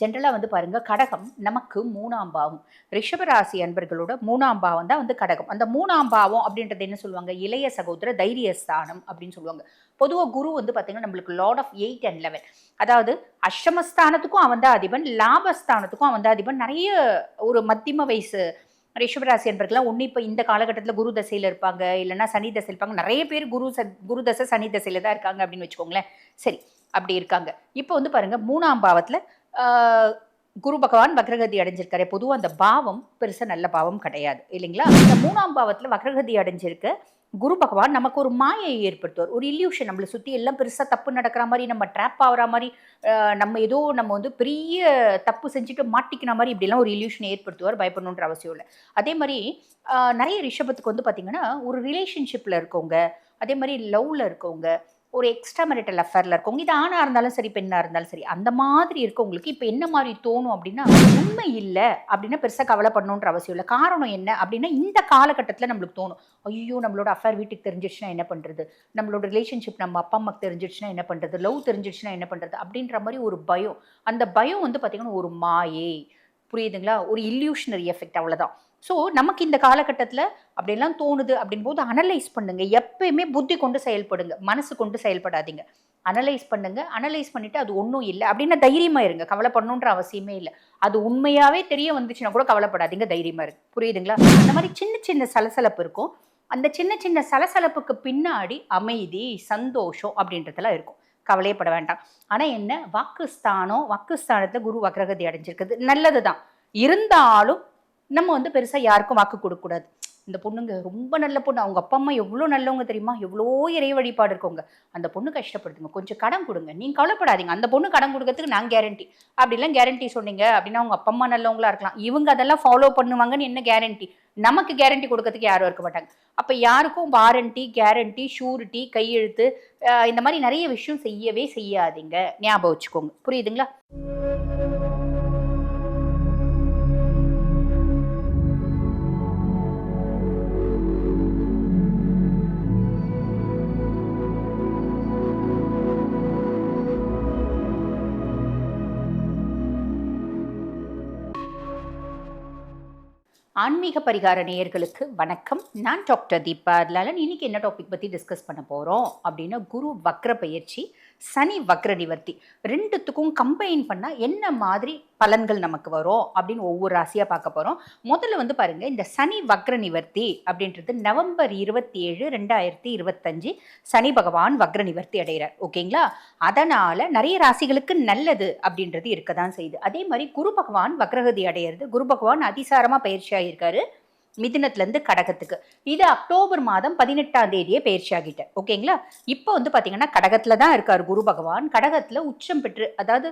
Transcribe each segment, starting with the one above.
ஜென்ரலாக வந்து பாருங்கள் கடகம் நமக்கு மூணாம் பாவம். ரிஷபராசி அன்பர்களோட மூணாம் பாவம் தான் வந்து கடகம். அந்த மூணாம் பாவம் அப்படின்றது என்ன சொல்லுவாங்க? இளைய சகோதர தைரியஸ்தானம் அப்படின்னு சொல்லுவாங்க. பொதுவாக குரு வந்து பார்த்தீங்கன்னா நம்மளுக்கு lord of eight and eleven அதாவது அஷ்டமஸ்தானத்துக்கும் அவன் தான் அதிபன் லாபஸ்தானத்துக்கும் அவன் தான் அதிபன். நிறைய ஒரு மத்தியம வயசு ரிஷபராசி என்பர்கள்லாம் ஒன்று இப்போ இந்த காலகட்டத்தில் குரு தசையில் இருப்பாங்க இல்லைன்னா சனி தசை இருப்பாங்க. நிறைய பேர் குரு ச குரு தசை சனி தசையில் தான் இருக்காங்க அப்படின்னு வச்சுக்கோங்களேன். சரி அப்படி இருக்காங்க. இப்போ வந்து பாருங்கள் மூணாம் பாவத்தில் குரு பகவான் வக்ரகதி அடைஞ்சிருக்காரு. பொதுவாக அந்த பாவம் பெருசாக நல்ல பாவம் கிடையாது. இல்லைங்களா? இந்த மூணாம் பாவத்தில் வக்ரகதி அடைஞ்சிருக்க. குரு பகவான் நமக்கு ஒரு மாயை ஏற்படுத்துவார். ஒரு இல்யூஷன் நம்மளை சுற்றி எல்லாம் பெருசாக தப்பு நடக்கிற மாதிரி நம்ம ட்ராப் ஆகிற மாதிரி நம்ம ஏதோ நம்ம வந்து பெரிய தப்பு செஞ்சுட்டு மாட்டிக்கிற மாதிரி இப்படிலாம் ஒரு இல்யூஷன் ஏற்படுத்துவார். பயப்படணுன்ற அவசியம் இல்லை. அதே மாதிரி நிறைய ரிஷபத்துக்கு வந்து பார்த்திங்கன்னா ஒரு ரிலேஷன்ஷிப்பில் இருக்கவங்க அதே மாதிரி லவ்வில் இருக்கவங்க ஒரு எக்ஸ்ட்ரா மெரிட்டல் அஃபேரில் இருக்கவங்க இது ஆணாக இருந்தாலும் சரி பெண்ணாக இருந்தாலும் சரி அந்த மாதிரி இருக்கவங்களுக்கு இப்போ என்ன மாதிரி தோணும் அப்படின்னா உண்மை இல்லை அப்படின்னா பெருசாக கவலை பண்ணணுன்ற அவசியம் இல்லை. காரணம் என்ன அப்படின்னா இந்த காலகட்டத்தில் நம்மளுக்கு தோணும் ஐயோ நம்மளோட அஃபேர் வீட்டுக்கு தெரிஞ்சிடுச்சுன்னா என்ன பண்ணுறது நம்மளோட ரிலேஷன்ஷிப் நம்ம அப்பா அம்மாக்கு தெரிஞ்சிடுச்சுன்னா என்ன பண்ணுறது லவ் தெரிஞ்சிடுச்சுன்னா என்ன பண்ணுறது அப்படின்ற மாதிரி ஒரு பயம். அந்த பயம் வந்து பார்த்திங்கன்னா ஒரு மாயை. புரியுதுங்களா? ஒரு இல்யூஷனரி எஃபெக்ட் அவ்வளோதான் ஸோ நமக்கு இந்த காலகட்டத்தில் அப்படிலாம் தோணுது அப்படின் போது அனலைஸ் பண்ணுங்க. எப்பயுமே புத்தி கொண்டு செயல்படுங்க. மனசு கொண்டு செயல்படாதீங்க. அனலைஸ் பண்ணுங்க. அனலைஸ் பண்ணிட்டு அது ஒன்றும் இல்லை. அப்படின்னா தைரியமா இருங்க. கவலைப்படணுன்ற அவசியமே இல்லை. அது உண்மையாவே தெரிய வந்துச்சுன்னா கூட கவலைப்படாதீங்க. தைரியமா இருக்கு புரியுதுங்களா? அந்த மாதிரி சின்ன சின்ன சலசலப்பு இருக்கும். அந்த சின்ன சின்ன சலசலப்புக்கு பின்னாடி அமைதி சந்தோஷம் அப்படின்றதெல்லாம் இருக்கும். கவலையப்பட வேண்டாம். ஆனால் என்ன? வாக்குஸ்தானம் வாக்குஸ்தானத்தில் குரு வக்ரகதி அடைஞ்சிருக்குது. நல்லது தான் இருந்தாலும் நம்ம வந்து பெருசாக யாருக்கும் வாக்கு கொடுக்கக்கூடாது இந்த பொண்ணுங்க ரொம்ப நல்ல பொண்ணு. அவங்க அப்பா அம்மா எவ்வளோ நல்லவங்க தெரியுமா? எவ்வளோ இறை வழிபாடு இருக்கவங்க. அந்த பொண்ணு கஷ்டப்படுத்துங்க கொஞ்சம் கடன் கொடுங்க. நீங்கள் கவலைப்படாதீங்க. அந்த பொண்ணு கடன் கொடுக்கறதுக்கு நான் கேரண்டி அப்படிலாம் கேரண்டி சொன்னீங்க அப்படின்னா அவங்க அப்பா அம்மா நல்லவங்களா இருக்கலாம். இவங்க அதெல்லாம் ஃபாலோ பண்ணுவாங்கன்னு என்ன கேரண்டி நமக்கு கேரண்டி கொடுக்கறதுக்கு யாரும் இருக்க மாட்டாங்க. அப்போ யாருக்கும் வாரண்டி கேரண்டி ஷூரிட்டி கையெழுத்து இந்த மாதிரி நிறைய விஷயம் செய்யவே செய்யாதீங்க. ஞாபகம் வச்சுக்கோங்க. புரியுதுங்களா? ஆன்மீக பரிகார நேயர்களுக்கு வணக்கம். நான் டாக்டர் தீபா. அதனால இன்னைக்கு என்ன டாபிக் பற்றி டிஸ்கஸ் பண்ண போகிறோம் அப்படின்னா குரு வக்ர பயிற்சி சனி வக்ர நிவர்த்தி ரெண்டுத்துக்கும் கம்பைன் பண்ணால் என்ன மாதிரி பலன்கள் நமக்கு வரும் அப்படின்னு ஒவ்வொரு ராசியாக பார்க்க போகிறோம் முதல்ல வந்து பாருங்கள் இந்த சனி வக்ர நிவர்த்தி அப்படின்றது நவம்பர் இருபத்தி ஏழு ரெண்டாயிரத்தி இருபத்தஞ்சு சனி பகவான் வக்ர நிவர்த்தி அடைகிறார் ஓகேங்களா? அதனால் நிறைய ராசிகளுக்கு நல்லது அப்படின்றது இருக்க தான் செய்யுது. அதே மாதிரி குரு பகவான் வக்ரகதி அடையிறது குரு பகவான் அதிசாரமாக பயிற்சி இருக்காரு மிதினத்துலேருந்து கடகத்துக்கு. இது அக்டோபர் மாதம் பதினெட்டாம் தேதியே பயிற்சி ஆகிட்டார் ஓகேங்களா? இப்போ வந்து பார்த்தீங்கன்னா கடகத்தில் தான் இருக்கார் குரு பகவான். கடகத்தில் உச்சம் பெற்று அதாவது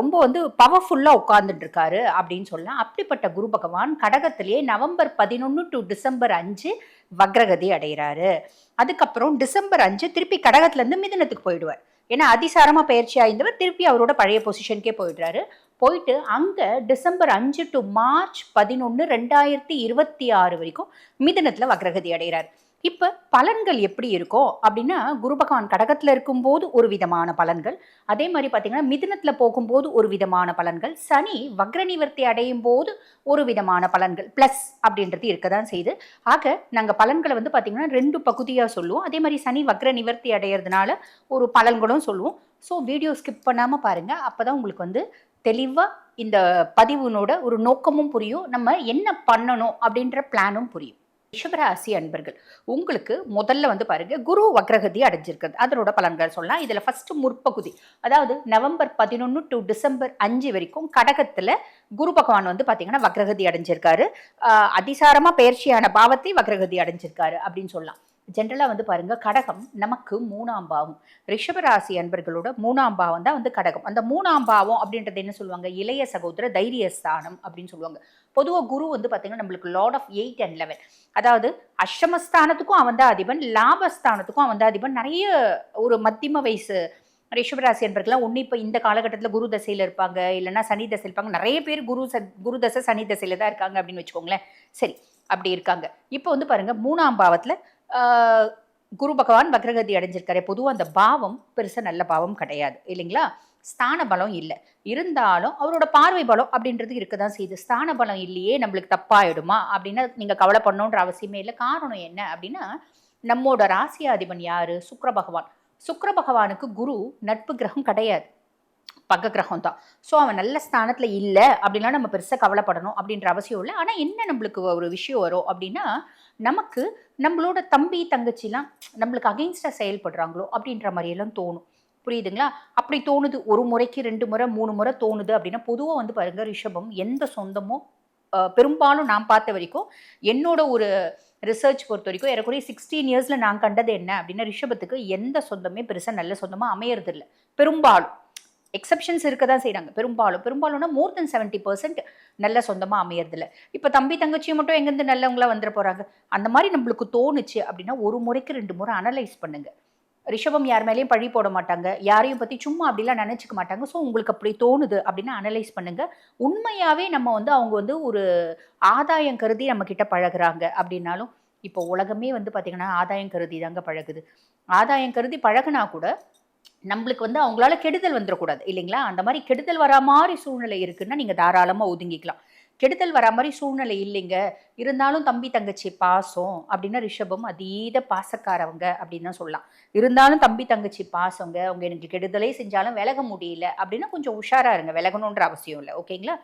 ரொம்ப வந்து பவர்ஃபுல்லாக உட்கார்ந்துட்டு இருக்காரு அப்படின்னு சொல்லலாம். அப்படிப்பட்ட குரு பகவான் கடகத்திலேயே நவம்பர் பதினொன்று டு டிசம்பர் அஞ்சு வக்ரகதி அடைகிறாரு. அதுக்கப்புறம் டிசம்பர் அஞ்சு திருப்பி கடகத்துலேருந்து மிதினத்துக்கு போயிடுவார். ஏன்னா அதிசாரமாக பயிற்சி ஆயிருந்தவர் திருப்பி அவரோட பழைய பொசிஷனுக்கே போயிடுறாரு. போயிட்டு அங்கே டிசம்பர் அஞ்சு டு மார்ச் பதினொன்று ரெண்டாயிரத்தி இருபத்தி ஆறு வரைக்கும் மிதனத்தில் வக்ரகதி அடைகிறார். இப்போ பலன்கள் எப்படி இருக்கோ அப்படின்னா குரு பகவான் கடகத்தில் இருக்கும்போது ஒரு விதமான பலன்கள் அதே மாதிரி பார்த்தீங்கன்னா மிதுனத்தில் போகும்போது ஒரு விதமான பலன்கள் சனி வக்ர நிவர்த்தி அடையும் போது ஒரு விதமான பலன்கள் ப்ளஸ் அப்படின்றது இருக்க தான் செய்யுது. ஆக நாங்கள் பலன்களை வந்து பார்த்தீங்கன்னா ரெண்டு பகுதியாக சொல்லுவோம். அதே மாதிரி சனி வக்ர நிவர்த்தி அடையிறதுனால ஒரு பலன்களும் சொல்லுவோம். ஸோ வீடியோ ஸ்கிப் பண்ணாமல் பாருங்கள் அப்போ தான் உங்களுக்கு வந்து தெளிவாக இந்த பதிவுனோட ஒரு நோக்கமும் புரியும். நம்ம என்ன பண்ணணும் அப்படின்ற பிளானும் புரியும். ரிஷபராசி அன்பர்கள் உங்களுக்கு முதல்ல வந்து பாருங்க குரு வக்ரகதி அடைஞ்சிருக்கிறது. அதனோட பலன்கள் சொல்லலாம். இதில் ஃபர்ஸ்ட் முற்பகுதி அதாவது நவம்பர் பதினொன்று டு டிசம்பர் அஞ்சு வரைக்கும் கடகத்தில் குரு பகவான் வந்து பார்த்தீங்கன்னா வக்ரகதி அடைஞ்சிருக்காரு. அதிசாரமாக பயிற்சியான பாவத்தை வக்ரகதி அடைஞ்சிருக்காரு அப்படின்னு சொல்லலாம். ஜென்ரலாக வந்து பாருங்கள் கடகம் நமக்கு மூணாம் பாவம். ரிஷபராசி அன்பர்களோட மூணாம் பாவம் தான் வந்து கடகம். அந்த மூணாம் பாவம் அப்படின்றது என்ன சொல்லுவாங்க? இளைய சகோதர தைரியஸ்தானம் அப்படின்னு சொல்லுவாங்க. பொதுவாக குரு வந்து பார்த்தீங்கன்னா நம்மளுக்கு lord of eight and eleven அதாவது அஷ்டமஸ்தானத்துக்கும் அவன் தான் அதிபன் லாபஸ்தானத்துக்கும் அவன் தான் அதிபன். நிறைய ஒரு மத்தியம வயசு ரிஷபராசி என்பர்கள்லாம் ஒன்று இப்போ இந்த காலகட்டத்தில் குரு தசையில் இருப்பாங்க இல்லைன்னா சனி தசை இருப்பாங்க. நிறைய பேர் குரு ச குரு தசை சனி தசையில் தான் இருக்காங்க அப்படின்னு வச்சுக்கோங்களேன். சரி அப்படி இருக்காங்க. இப்போ வந்து பாருங்கள் மூணாம் பாவத்தில் குரு பகவான் பக்ரகதி அடைஞ்சிருக்காரு. பொதுவாக அந்த பாவம் பெருசாக நல்ல பாவம் கிடையாது. இல்லைங்களா? ஸ்தான பலம் இல்லை. இருந்தாலும் அவரோட பார்வை பலம் அப்படின்றது இருக்க தான் செய்யுது. ஸ்தான பலம் இல்லையே நம்மளுக்கு தப்பாயிடுமா அப்படின்னா நீங்கள் கவலை பண்ணோன்ற அவசியமே இல்லை. காரணம் என்ன அப்படின்னா நம்மோட ராசியாதிபன் யாரு? சுக்ர பகவான். சுக்கிர பகவானுக்கு குரு நட்பு கிரகம் கிடையாது. பக்க கிரகம் தான் ஸோ அவன் நல்ல ஸ்தானத்தில் இல்லை அப்படின்லாம் நம்ம பெருசாக கவலைப்படணும் அப்படின்ற அவசியம் இல்லை. ஆனால் என்ன நம்மளுக்கு ஒரு விஷயம் வரும் அப்படின்னா நமக்கு நம்மளோட தம்பி தங்கச்சிலாம் நம்மளுக்கு அகெயின்ஸ்டாக செயல்படுறாங்களோ அப்படின்ற மாதிரியெல்லாம் தோணும். புரியுதுங்களா? அப்படி தோணுது. ஒரு முறைக்கு ரெண்டு முறை மூணு முறை தோணுது அப்படின்னா பொதுவாக வந்து பாருங்க ரிஷபம் எந்த சொந்தமோ பெரும்பாலும் நான் பார்த்த வரைக்கும் என்னோட ஒரு ரிசர்ச் பொறுத்த வரைக்கும் ஏறக்குறைய சிக்ஸ்டீன் இயர்ஸில் நான் கண்டது என்ன அப்படின்னா ரிஷபத்துக்கு எந்த சொந்தமே பெருசாக நல்ல சொந்தமாக அமையறதில்லை. பெரும்பாலும். எக்ஸப்ஷன்ஸ் இருக்க தான் செய்கிறாங்க பெரும்பாலும் பெரும்பாலும்னா மோர் தென் செவன்ட்டி பர்சன்ட் நல்ல சொந்தமாக அமையறதில்ல. இப்போ தம்பி தங்கச்சியும் மட்டும் எங்கேருந்து நல்லவங்களாம் வந்துட போகிறாங்க அந்த மாதிரி நம்மளுக்கு தோணுச்சு அப்படின்னா ஒரு முறைக்கு ரெண்டு முறை அனலைஸ் பண்ணுங்கள் ரிஷபம் யார் மேலேயும் பழி போட மாட்டாங்க. யாரையும் பற்றி சும்மா அப்படிலாம் நினச்சிக்க மாட்டாங்க. ஸோ உங்களுக்கு அப்படி தோணுது அப்படின்னு அனலைஸ் பண்ணுங்கள் உண்மையாகவே நம்ம வந்து அவங்க வந்து ஒரு ஆதாயம் கருதி நம்மக்கிட்ட பழகிறாங்க பழகுறாங்க அப்படின்னாலும் இப்போ உலகமே வந்து பார்த்திங்கன்னா ஆதாயம் கருதி தாங்க பழகுது. ஆதாயம் கருதி பழகுனா கூட நம்மளுக்கு வந்து அவங்களால கெடுதல் வந்துடக்கூடாது இல்லைங்களா? அந்த மாதிரி கெடுதல் வரா மாதிரி சூழ்நிலை இருக்குன்னா நீங்கள் தாராளமாக ஒதுங்கிக்கலாம். கெடுதல் வரா மாதிரி சூழ்நிலை இல்லைங்க. இருந்தாலும் தம்பி தங்கச்சி பாசம் அப்படின்னா ரிஷபம் அதீத பாசக்காரவங்க அப்படின்னு தான் சொல்லலாம். இருந்தாலும் தம்பி தங்கச்சி பாசங்க அவங்க எனக்கு கெடுதலே செஞ்சாலும் விலக முடியல அப்படின்னா கொஞ்சம் உஷாராக இருங்க விலகணுன்ற அவசியம் இல்லை ஓகேங்களா?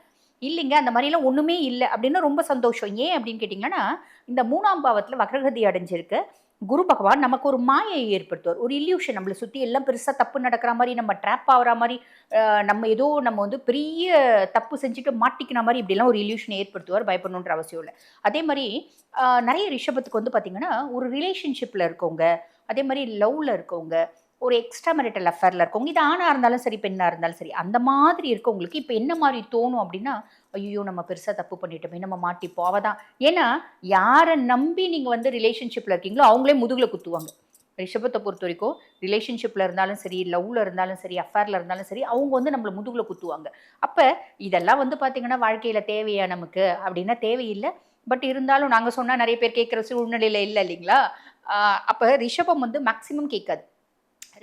இல்லைங்க அந்த மாதிரிலாம் ஒன்றுமே இல்லை அப்படின்னா ரொம்ப சந்தோஷம். ஏன் அப்படின்னு கேட்டிங்கன்னா இந்த மூணாம் பாவத்தில் வக்ரகதி அடைஞ்சிருக்கு. குரு பகவான் நமக்கு ஒரு மாயை ஏற்படுத்துவார். ஒரு இல்யூஷன் நம்மளை சுற்றி எல்லாம் பெருசாக தப்பு நடக்கிற மாதிரி நம்ம ட்ராப் ஆகிற மாதிரி நம்ம ஏதோ நம்ம வந்து பெரிய தப்பு செஞ்சுட்டு மாட்டிக்கிற மாதிரி இப்படிலாம் ஒரு இல்யூஷன் ஏற்படுத்துவார் பயப்படணுன்ற அவசியம் இல்லை. அதே மாதிரி நிறைய ரிஷபத்துக்கு வந்து பார்த்திங்கன்னா ஒரு ரிலேஷன்ஷிப்பில் இருக்கவங்க அதே மாதிரி லவ்வில் இருக்கவங்க ஒரு எக்ஸ்ட்ரா மெரிட்டல் அஃபேரில் இருக்கவங்க இது ஆணாக இருந்தாலும் சரி பெண்ணாக இருந்தாலும் சரி அந்த மாதிரி இருக்கவங்களுக்கு இப்போ என்ன மாதிரி தோணும் அப்படின்னா ஐயோ நம்ம பெருசாக தப்பு பண்ணிட்டோமே நம்ம மாட்டிப்போம். அவள் தான் ஏன்னா யாரை நம்பி நீங்கள் வந்து ரிலேஷன்ஷிப்பில் இருக்கீங்களோ அவங்களே முதுகில் குத்துவாங்க. ரிஷபத்தை பொறுத்த வரைக்கும் ரிலேஷன்ஷிப்பில் இருந்தாலும் சரி லவ்வில் இருந்தாலும் சரி அஃபேரில் இருந்தாலும் சரி அவங்க வந்து நம்மளை முதுகில் குத்துவாங்க. அப்போ இதெல்லாம் வந்து பார்த்திங்கன்னா வாழ்க்கையில் தேவையா நமக்கு? அப்படின்னா தேவையில்லை. பட் இருந்தாலும் நாங்கள் சொன்னால் நிறைய பேர் கேட்குற சூழ்நிலையில் இல்லை இல்லைங்களா? அப்போ ரிஷபம் வந்து மேக்ஸிமம் கேட்காது.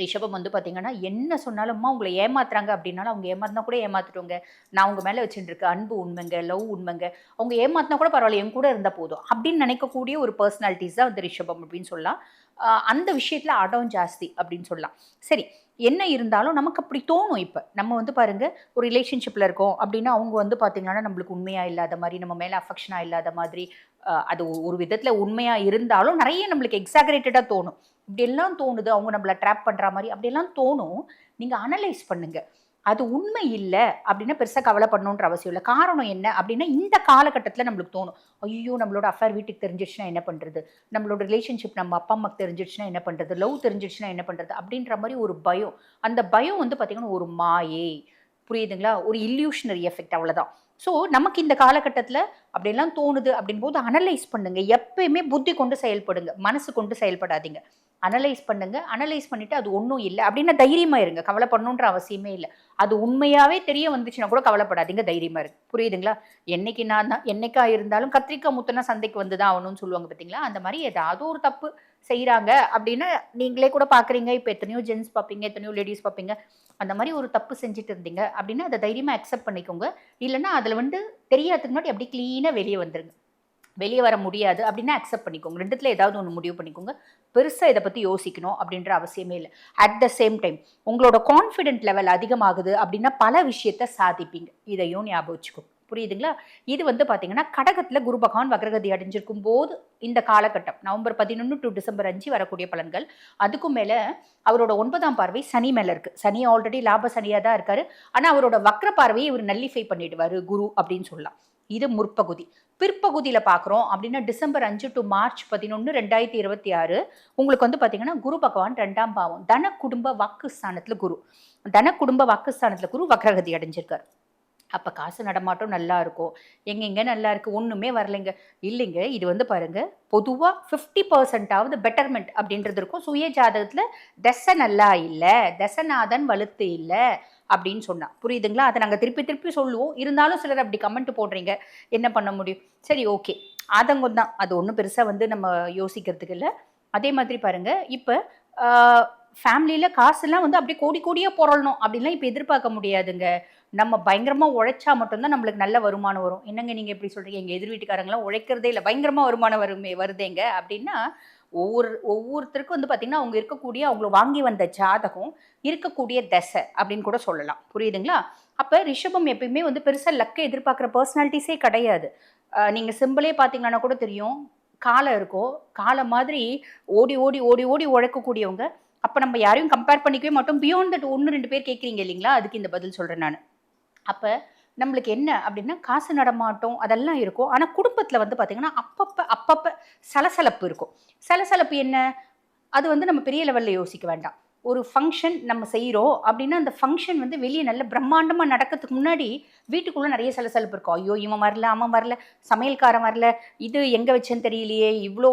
ரிஷபம் வந்து பார்த்தீங்கன்னா என்ன சொன்னாலும்மா உங்களை ஏமாத்துறாங்க அப்படின்னாலும் அவங்க ஏமாத்தினா கூட ஏமாத்துட்டோங்க நான் உங்கள் மேலே வச்சுட்டுருக்க அன்பு உண்மைங்க லவ் உண்மைங்க அவங்க ஏமாத்தினா கூட பரவாயில்ல என் கூட இருந்தால் போதும் அப்படின்னு நினைக்கக்கூடிய ஒரு பர்சனாலிட்டிஸ் தான் வந்து ரிஷபம் அப்படின்னு சொல்லலாம். அந்த விஷயத்தில் அடம் ஜாஸ்தி அப்படின்னு சொல்லலாம். சரி என்ன இருந்தாலும் நமக்கு அப்படி தோணும் இப்போ. நம்ம வந்து பாருங்கள் ஒரு ரிலேஷன்ஷிப்பில் இருக்கோம் அப்படின்னா அவங்க வந்து பார்த்தீங்கன்னா நம்மளுக்கு உண்மையாக இல்லாத மாதிரி நம்ம மேலே அஃபெக்ஷனாக இல்லாத மாதிரி அது ஒரு விதத்தில் உண்மையாக இருந்தாலும் நிறைய நம்மளுக்கு எக்ஸாகரேட்டடாக தோணும். இப்படியெல்லாம் தோணுது அவங்க நம்மளை ட்ராப் பண்ணுற மாதிரி அப்படியெல்லாம் தோணும். நீங்கள் அனலைஸ் பண்ணுங்க. அது உண்மை இல்லை அப்படின்னா பெருசாக கவலை பண்ணணுன்ற அவசியம் இல்லை. காரணம் என்ன அப்படின்னா இந்த காலகட்டத்தில் நம்மளுக்கு தோணும். ஐயோ நம்மளோட அஃபேர் வீட்டுக்கு தெரிஞ்சிடுச்சுன்னா என்ன பண்ணுறது நம்மளோட ரிலேஷன்ஷிப் நம்ம அப்பா அம்மாக்கு தெரிஞ்சிடுச்சுன்னா என்ன பண்ணுறது லவ் தெரிஞ்சிடுச்சுன்னா என்ன பண்ணுறது அப்படின்ற மாதிரி ஒரு பயம். அந்த பயம் வந்து பார்த்திங்கன்னா ஒரு மாயை. புரியுதுங்களா? ஒரு இல்யூஷனரி எஃபெக்ட் அவ்வளோதான் ஸோ நமக்கு இந்த காலகட்டத்தில் அப்படியெல்லாம் தோணுது அப்படின்போது அனலைஸ் பண்ணுங்க. எப்பயுமே புத்தி கொண்டு செயல்படுங்க. மனசு கொண்டு செயல்படாதீங்க. அனலைஸ் பண்ணுங்க. அனலைஸ் பண்ணிட்டு அது ஒன்றும் இல்லை. அப்படின்னா தைரியமா இருங்க. கவலைப்படணுன்ற அவசியமே இல்லை. அது உண்மையாவே தெரிய வந்துச்சுன்னா கூட கவலைப்படாதீங்க. தைரியமா இருக்கு புரியுதுங்களா? என்னைக்கு நான் தான் என்னைக்கா இருந்தாலும் கத்திரிக்காய் முத்தனா சந்தைக்கு வந்து தான் ஆகணும்னு சொல்லுவாங்க பார்த்தீங்களா அந்த மாதிரி ஏதாவது ஒரு தப்பு செய்கிறாங்க அப்படின்னா நீங்களே கூட பார்க்குறீங்க இப்போ எத்தனையோ ஜென்ஸ் பார்ப்பீங்க எத்தனையோ லேடிஸ் பார்ப்பீங்க. அந்த மாதிரி ஒரு தப்பு செஞ்சுட்டு இருந்தீங்க அப்படின்னா அதை தைரியமாக அக்செப்ட் பண்ணிக்கோங்க. இல்லைன்னா அதில் வந்து தெரியாததுக்கு முன்னாடி அப்படியே க்ளீனாக வெளியே வந்துருங்க. வெளியே வர முடியாது அப்படின்னா அக்செப்ட் பண்ணிக்கோங்க. ரெண்டுத்தில் ஏதாவது ஒன்று முடிவு பண்ணிக்கோங்க. பெருசாக இதை பற்றி யோசிக்கணும் அப்படின்ற அவசியமே இல்லை. அட் த சேம் டைம் உங்களோட கான்ஃபிடென்ட் லெவல் அதிகமாகுது அப்படின்னா பல விஷயத்த சாதிப்பீங்க. இதையும் ஞாபகம் வச்சுக்கோ. புரியுதுங்களா? இது வந்து பார்த்தீங்கன்னா கடகத்தில் குரு பகவான் வக்ரகதி அடைஞ்சிருக்கும் போது இந்த காலகட்டம் நவம்பர் பதினொன்று டு டிசம்பர் அஞ்சு வரக்கூடிய பலன்கள். அதுக்கும் மேலே அவரோட ஒன்பதாம் பார்வை சனி மேலே இருக்குது சனி ஆல்ரெடி லாப சனியாக தான் இருக்காரு. ஆனால் அவரோட வக்ர பார்வையை இவர் நல்லிஃபை பண்ணிடுவார் குரு அப்படின்னு சொல்லலாம். இது முற்பகுதி. பிற்பகுதியில் பார்க்குறோம் அப்படின்னா டிசம்பர் அஞ்சு டு மார்ச் பதினொன்று ரெண்டாயிரத்தி இருபத்தி ஆறு உங்களுக்கு வந்து பார்த்தீங்கன்னா குரு பகவான் ரெண்டாம் பாவம் தன குடும்ப வாக்குஸ்தானத்தில் குரு. தன குடும்ப வாக்குஸ்தானத்தில் குரு வக்ரகதி அடைஞ்சிருக்கார். அப்போ காசு நடமாட்டம் நல்லா இருக்கும். எங்கெங்க நல்லா இருக்கு ஒன்றுமே வரலைங்க. இல்லைங்க இது வந்து பாருங்க பொதுவாக ஃபிஃப்டி பர்சன்டாவது பெட்டர்மெண்ட் அப்படின்றது இருக்கும். சுய ஜாதகத்தில் தசை நல்லா இல்லை தசநாதன் வலுத்து இல்லை அப்படின்னு சொன்னா புரியுதுங்களா? அதை நாங்கள் திருப்பி திருப்பி சொல்லுவோம். இருந்தாலும் சிலர் அப்படி கமெண்ட் போடுறீங்க. என்ன பண்ண முடியும்? சரி ஓகே ஆதங்கம் தான். அது ஒன்றும் பெருசாக வந்து நம்ம யோசிக்கிறதுக்கு இல்லை. அதே மாதிரி பாருங்க. இப்போ ஃபேமிலியில் காசுலாம் வந்து அப்படியே கோடி கோடியாக புரளணும் அப்படின்லாம் இப்போ எதிர்பார்க்க முடியாதுங்க. நம்ம பயங்கரமாக உழைச்சா மட்டும்தான் நம்மளுக்கு நல்ல வருமானம் வரும். என்னங்க நீங்கள் எப்படி சொல்கிறீங்க எங்கள் எதிர் வீட்டுக்காரங்களாம் உழைக்கிறதே இல்லை. பயங்கரமாக வருமானம் வருமே வருதேங்க. அப்படின்னா ஒவ்வொரு ஒவ்வொருத்தருக்கும் வந்து பார்த்திங்கன்னா அவங்க இருக்கக்கூடிய அவங்கள வாங்கி வந்த ஜாதகம் இருக்கக்கூடிய தசை அப்படின்னு கூட சொல்லலாம். புரியுதுங்களா? அப்போ ரிஷபம் எப்பயுமே வந்து பெருசாக லக்கை எதிர்பார்க்குற பர்சனாலிட்டிஸே கிடையாது. நீங்கள் சிம்பிளே பார்த்தீங்கன்னா கூட தெரியும். காலம் இருக்கோ காலம் மாதிரி ஓடி ஓடி ஓடி ஓடி உழைக்கக்கூடியவங்க. அப்போ நம்ம யாரையும் கம்பேர் பண்ணிக்கவே மாட்டோம். பியாண்ட் தட் ஒன்று ரெண்டு பேர் கேட்குறீங்க இல்லைங்களா? அதுக்கு இந்த பதில் சொல்கிறேன் நான். அப்போ நம்மளுக்கு என்ன அப்படின்னா காசு நடமாட்டம் அதெல்லாம் இருக்கும். ஆனால் குடும்பத்தில் வந்து பார்த்திங்கன்னா அப்பப்போ அப்பப்போ சலசலப்பு இருக்கும். சலசலப்பு என்ன? அது வந்து நம்ம பெரிய லெவலில் யோசிக்க வேண்டாம். ஒரு ஃபங்க்ஷன் நம்ம செய்கிறோம் அப்படின்னா அந்த ஃபங்க்ஷன் வந்து வெளியே நல்ல பிரம்மாண்டமாக நடக்கிறதுக்கு முன்னாடி வீட்டுக்குள்ளே நிறைய சலசலப்பு இருக்கும். ஐயோ இவன் வரல அவன் வரல சமையல்காரன் வரல இது எங்கே வச்சேன்னு தெரியலையே இவ்வளோ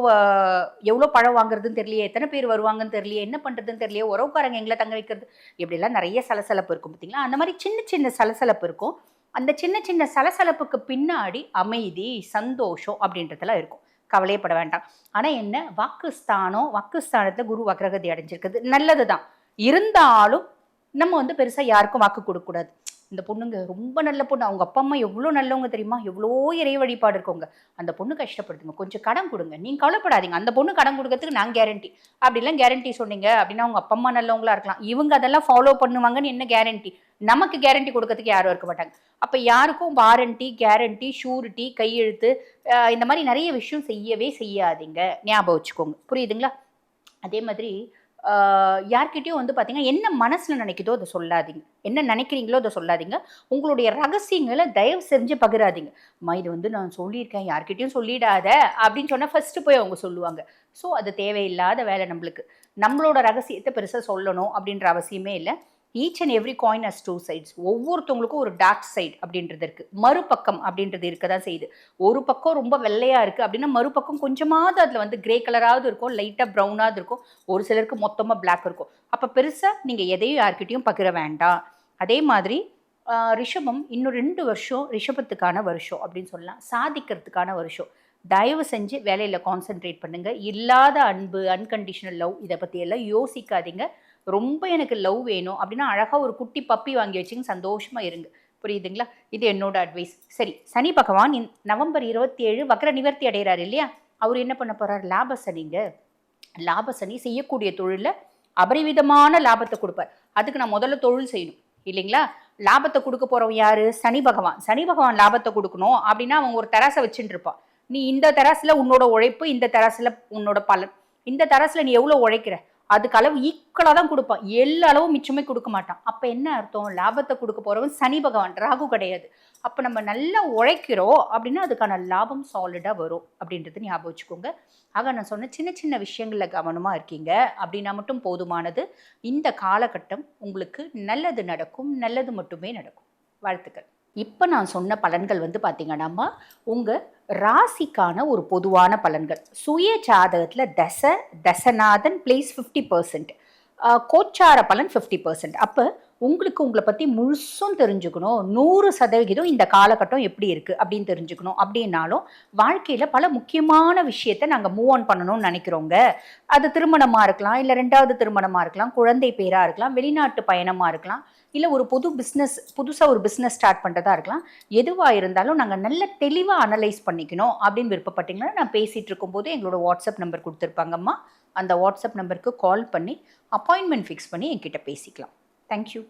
எவ்வளோ பழம் வாங்குறதுன்னு தெரியலையே எத்தனை பேர் வருவாங்கன்னு தெரியலையே என்ன பண்ணுறதுன்னு தெரியலையே உறவுக்காரங்க எங்களை தங்க வைக்கிறது இப்படிலாம் நிறைய சலசலப்பு இருக்கும் பார்த்தீங்களா அந்த மாதிரி சின்ன சின்ன சலசலப்பு இருக்கும். அந்த சின்ன சின்ன சலசலப்புக்கு பின்னாடி அமைதி சந்தோஷம் அப்படின்றதெல்லாம் இருக்கும். கவலையப்பட வேண்டாம். ஆனால் என்ன? வாக்குஸ்தானம் வாக்குஸ்தானத்தில் குரு வக்ரகதி அடைஞ்சிருக்குது நல்லது தான் இருந்தாலும் நம்ம வந்து பெருசாக யாருக்கும் வாக்கு கொடுக்கக்கூடாது இந்த பொண்ணுங்க ரொம்ப நல்ல பொண்ணு. அவங்க அப்பா அம்மா எவ்வளோ நல்லவங்க தெரியுமா? எவ்வளோ இறை வழிபாடு இருக்கவங்க. அந்த பொண்ணு கஷ்டப்படுத்துங்க கொஞ்சம் கடன் கொடுங்க. நீங்கள் கவலைப்படாதீங்க. அந்த பொண்ணு கடன் கொடுக்கறதுக்கு நான் கேரண்டி அப்படிலாம் கேரண்டி சொன்னீங்க அப்படின்னா அவங்க அப்பா அம்மா நல்லவங்களா இருக்கலாம். இவங்க அதெல்லாம் ஃபாலோ பண்ணுவாங்கன்னு என்ன கேரண்டி நமக்கு கேரண்டி கொடுக்கறதுக்கு யாரும் இருக்க மாட்டாங்க. அப்போ யாருக்கும் வாரண்டி கேரண்டி ஷூரிட்டி கையெழுத்து இந்த மாதிரி நிறைய விஷயம் செய்யவே செய்யாதீங்க. ஞாபகம் வச்சுக்கோங்க. புரியுதுங்களா? அதே மாதிரி யார்கிட்டயும் வந்து பார்த்தீங்கன்னா என்ன மனசில் நினைக்குதோ அதை சொல்லாதீங்க. என்ன நினைக்கிறீங்களோ அதை சொல்லாதீங்க. உங்களுடைய ரகசியங்களை தயவு செஞ்சு பகிராதீங்க. அம்மா இது வந்து நான் சொல்லியிருக்கேன். யார்கிட்டையும் சொல்லிடாத. அப்படின்னு சொன்னால் ஃபஸ்ட்டு போய் அவங்க சொல்லுவாங்க. ஸோ அது தேவையில்லாத வேலை நம்மளுக்கு. நம்மளோட ரகசியத்தை பெருசாக சொல்லணும் அப்படின்ற அவசியமே இல்லை. Each and every coin has two sides ஒவ்வொருத்தவங்களுக்கும் ஒரு டார்க் சைட் அப்படின்றது இருக்குது மறுபக்கம் அப்படின்றது இருக்க தான் செய்யுது. ஒரு பக்கம் ரொம்ப வெள்ளையாக இருக்குது அப்படின்னா மறுபக்கம் கொஞ்சமாவது அதில் வந்து கிரே கலராவது இருக்கும் லைட்டாக ப்ரௌனாவது இருக்கும். ஒரு சிலருக்கு மொத்தமாக பிளாக் இருக்கும். அப்போ பெருசாக நீங்கள் எதையும் யார்கிட்டையும் பகிர வேண்டாம். அதே மாதிரி ரிஷபம் இன்னும் ரெண்டு வருஷம் ரிஷபத்துக்கான வருஷம் அப்படின்னு சொல்லலாம். சாதிக்கிறதுக்கான வருஷம். தயவு செஞ்சு வேலையில் கான்சென்ட்ரேட் பண்ணுங்கள் இல்லாத அன்பு அன்கண்டிஷனல் லவ் இதை பற்றியெல்லாம் யோசிக்காதீங்க. ரொம்ப எனக்கு லவ் வேணும் அப்படின்னா அழகாக ஒரு குட்டி பப்பி வாங்கி வச்சுங்க சந்தோஷமாக இருங்க. புரியுதுங்களா? இது என்னோட அட்வைஸ் சரி சனி பகவான் நவம்பர் இருபத்தி ஏழு வக்கர நிவர்த்தி அடைகிறார் இல்லையா? அவர் என்ன பண்ண போகிறார் லாப சனிங்க. லாப சனி செய்யக்கூடிய தொழிலில் அபரிவிதமான லாபத்தை கொடுப்பார். அதுக்கு நான் முதல்ல தொழில் செய்யணும். இல்லைங்களா? லாபத்தை கொடுக்க போகிறவன் யார்? சனி பகவான். சனி பகவான் லாபத்தை கொடுக்கணும் அப்படின்னா அவன் ஒரு தராசை வச்சுட்டு இருப்பான். நீ இந்த தராசில் உன்னோட உழைப்பு இந்த தராசில் உன்னோட பலன். இந்த தராசில் நீ எவ்வளோ உழைக்கிற? அதுக்கு அளவு ஈக்குவலாக தான் கொடுப்பான். எல்லா அளவும் மிச்சமே கொடுக்க மாட்டான். அப்போ என்ன அர்த்தம்? லாபத்தை கொடுக்க போகிறவன் சனி பகவான் ராகு கிடையாது. அப்போ நம்ம நல்லா உழைக்கிறோம் அப்படின்னா அதுக்கான லாபம் சாலிடாக வரும் அப்படின்றது ஞாபகம் வச்சுக்கோங்க. ஆக நான் சொன்ன சின்ன சின்ன விஷயங்களில் கவனமாக இருக்கீங்க. அப்படின்னா மட்டும் போதுமானது. இந்த காலகட்டம் உங்களுக்கு நல்லது நடக்கும். நல்லது மட்டுமே நடக்கும். வாழ்த்துக்கள். இப்போ நான் சொன்ன பலன்கள் வந்து பார்த்தீங்கன்னா உங்கள் ராசிக்கான ஒரு பொதுவான பலன்கள். சுய ஜாதகத்தில் தச தசநாதன் பிளேஸ் ஃபிஃப்டி பர்சன்ட் கோச்சார பலன் ஃபிஃப்டி பர்சன்ட் அப்போ உங்களுக்கு உங்களை பற்றி முழுசும் தெரிஞ்சுக்கணும். நூறு சதவிகிதம் இந்த காலகட்டம் எப்படி இருக்குது அப்படின்னு தெரிஞ்சுக்கணும். அப்படின்னாலும் வாழ்க்கையில் பல முக்கியமான விஷயத்தை நாங்கள் மூவ் ஆன் பண்ணணும்னு நினைக்கிறோங்க அது திருமணமாக இருக்கலாம் இல்லை ரெண்டாவது திருமணமாக இருக்கலாம் குழந்தை பேராக இருக்கலாம் வெளிநாட்டு பயணமாக இருக்கலாம் இல்லை ஒரு புது பிஸ்னஸ் புதுசாக ஒரு பிஸ்னஸ் ஸ்டார்ட் பண்ணுறதா இருக்கலாம். எதுவாக இருந்தாலும் நாங்கள் நல்ல தெளிவாக அனலைஸ் பண்ணிக்கணும் அப்படின்னு விருப்பப்பட்டீங்கன்னா நான் பேசிகிட்டு இருக்கும்போது எங்களோட வாட்ஸ்அப் நம்பர் கொடுத்துருப்பாங்கம்மா அந்த வாட்ஸ்அப் நம்பருக்கு கால் பண்ணி அப்பாயின்மெண்ட் ஃபிக்ஸ் பண்ணி என்கிட்ட பேசிக்கலாம். தேங்க்யூ